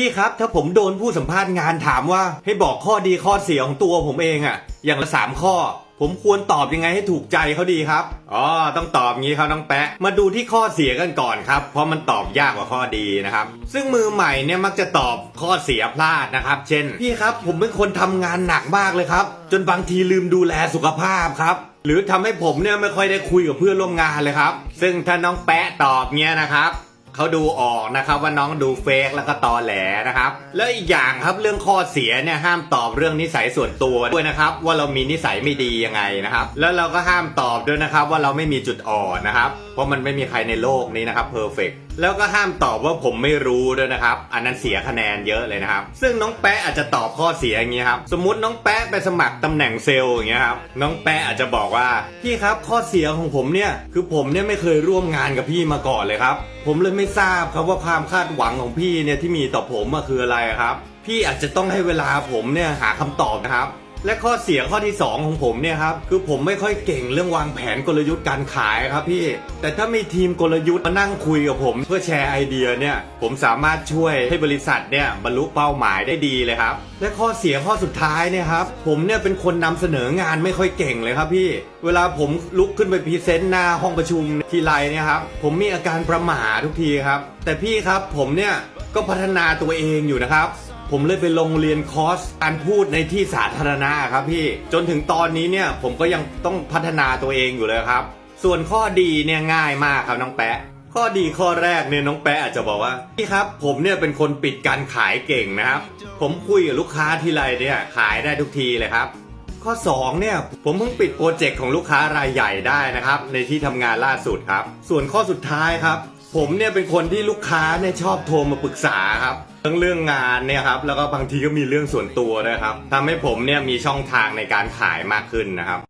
พี่ครับถ้าผมโดนผู้สัมภาษณ์งานถามว่า ให้บอกข้อดีข้อเสียของตัวผมเองอะอย่างละสามข้อ ผมควรตอบยังไงให้ถูกใจเขาดีครับอ๋อต้องตอบงี้ครับน้องแปะ มาดูที่ข้อเสียกันก่อนครับ เพราะมันตอบยากกว่าข้อดีนะครับ ซึ่งมือใหม่เนี่ยมักจะตอบข้อเสียพลาดนะครับ เช่น พี่ครับผมเป็นคนทำงานหนักมากเลยครับ จนบางทีลืมดูแลสุขภาพครับหรือทำให้ผมเนี่ยไม่ค่อยได้คุยกับเพื่อนร่วมงานเลยครับ ซึ่งถ้าน้องแปะตอบเนี่ยนะครับ เขาดูออกนะครับว่าน้องดูเฟกแล้วก็ตอแหลนะครับ แล้วอีกอย่างครับเรื่องข้อเสียเนี่ยห้ามตอบเรื่องนิสัยส่วนตัวด้วยนะครับ ว่าเรามีนิสัยไม่ดียังไงนะครับ แล้วเราก็ห้ามตอบด้วยนะครับว่าเราไม่มีจุดอ่อนนะครับ เพราะมันไม่มีใครในโลกนี้นะครับเพอร์เฟกต์ แล้วก็ห้ามตอบว่าผมไม่รู้ด้วยนะครับ อันนั้นเสียคะแนนเยอะเลยนะครับ ซึ่งน้องแปะอาจจะตอบข้อเสียอย่างนี้ครับ สมมติน้องแปะไปสมัครตำแหน่งเซลล์อย่างเงี้ยครับ น้องแปะอาจจะบอกว่า พี่ครับข้อเสียของผมเนี่ย คือผมเนี่ยไม่เคยร่วมงานกับพี่มาก่อนเลยครับ ผมเลยไม่ทราบครับว่าความคาดหวังของพี่เนี่ยที่มีต่อผมอะคืออะไรครับ พี่อาจจะต้องให้เวลาผมเนี่ยหาคำตอบนะครับ และข้อเสียข้อที่ 2 ของผมเนี่ยครับคือผมไม่ค่อยเก่งเรื่องวางแผนกลยุทธ์การขายครับพี่ แต่ถ้ามีทีมกลยุทธ์มานั่งคุยกับผม เพื่อแชร์ไอเดียเนี่ยผมสามารถช่วยให้บริษัทเนี่ยบรรลุเป้าหมายได้ดีเลยครับ และข้อเสียข้อสุดท้ายเนี่ยครับผมเนี่ยเป็นคนนำเสนองานไม่ค่อยเก่งเลยครับพี่ เวลาผมลุกขึ้นไปพรีเซนต์หน้าห้องประชุมทีไรเนี่ยครับผมมีอาการประหม่าทุกทีครับแต่พี่ครับผมเนี่ยก็พัฒนาตัวเองอยู่นะครับ ผมเลยไปลงเรียนคอร์สการพูดในที่สาธารณะครับพี่จนถึงตอนนี้เนี่ยผมก็ยังต้องพัฒนาตัวเองอยู่เลยครับ ส่วนข้อดีเนี่ยง่ายมากครับน้องแปะ ข้อดีข้อแรกเนี่ยน้องแปะอาจจะบอกว่าพี่ครับ ผมเนี่ยเป็นคนปิดการขายเก่งนะครับ ผมคุยกับลูกค้าทีไรเนี่ยขายได้ทุกทีเลยครับ ข้อ2เนี่ยผมเพิ่งปิดโปรเจกต์ของลูกค้ารายใหญ่ได้นะครับในที่ทำงานล่าสุดครับ ส่วนข้อสุดท้ายครับ ผมเนี่ยเป็นคนที่ลูกค้าเนี่ยชอบโทรมาปรึกษาครับทั้งเรื่องงานเนี่ยครับแล้วก็บางทีก็มีเรื่องส่วนตัวด้วยครับทำให้ผมเนี่ยมีช่องทางในการขายมากขึ้นนะครับ